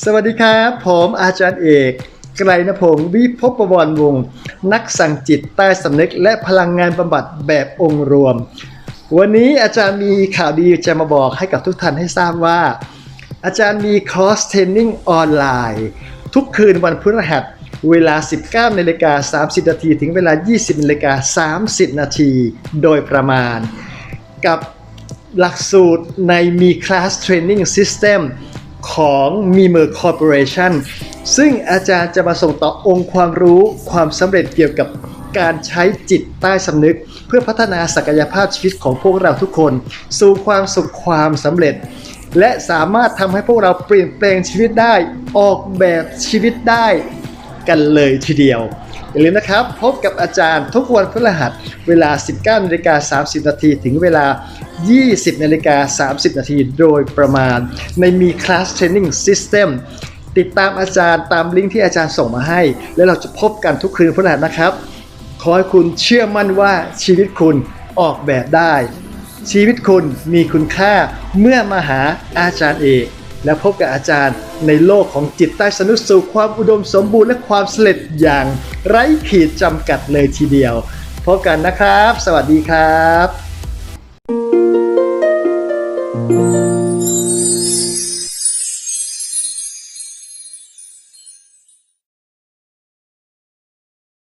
สวัสดีครับ ผมอาจารย์เอกไกรณพงศ์วิภพประวรวงศ์นักสั่งจิตใต้สำนึก และพลังงานบำบัดแบบองค์รวม วันนี้อาจารย์มีข่าวดีจะมาบอกให้กับทุกท่านให้ทราบว่า อาจารย์มีคอร์สเทรนนิ่งออนไลน์ ทุกคืนวันพฤหัสเวลา 19นาฬิกา30 นาที ถึงเวลา 20นาฬิกา30 นาทีโดยประมาณ กับหลักสูตรในมี Class Training System ของ m i m e r Corporation ซึ่งอาจารย์จะมาส่งต่อองค์ความรู้ความสำเร็จเกี่ยวกับการใช้จิตใต้สำนึก เพื่อพัฒนาศักยภาพชีวิตของพวกเราทุกคน สู่ความสุขความสำเร็จ และสามารถทำให้พวกเราเปลี่ยนแปลงชีวิตได้ออกแบบชีวิตได้กันเลยทีเดียว อย่าลืมนะครับ พบกับอาจารย์ทุกวันพฤหัสเวลา 19นาฬิกา30 นาทีถึงเวลา 20นาฬิกา30 นาทีโดยประมาณ ในมี Class Training System ติดตามอาจารย์ตามลิงก์ที่อาจารย์ส่งมาให้ แล้วเราจะพบกันทุกคืนพฤหัสนะครับ ขอให้คุณเชื่อมั่นว่าชีวิตคุณออกแบบได้ ชีวิตคุณมีคุณค่าเมื่อมาหาอาจารย์เอก และพบกับอาจารย์ในโลกของจิตใต้สนุกสู่ความอุดมสมบูรณ์และความสำเร็จอย่างไร้ขีดจำกัดเลยทีเดียว พบกันนะครับ สวัสดีครับ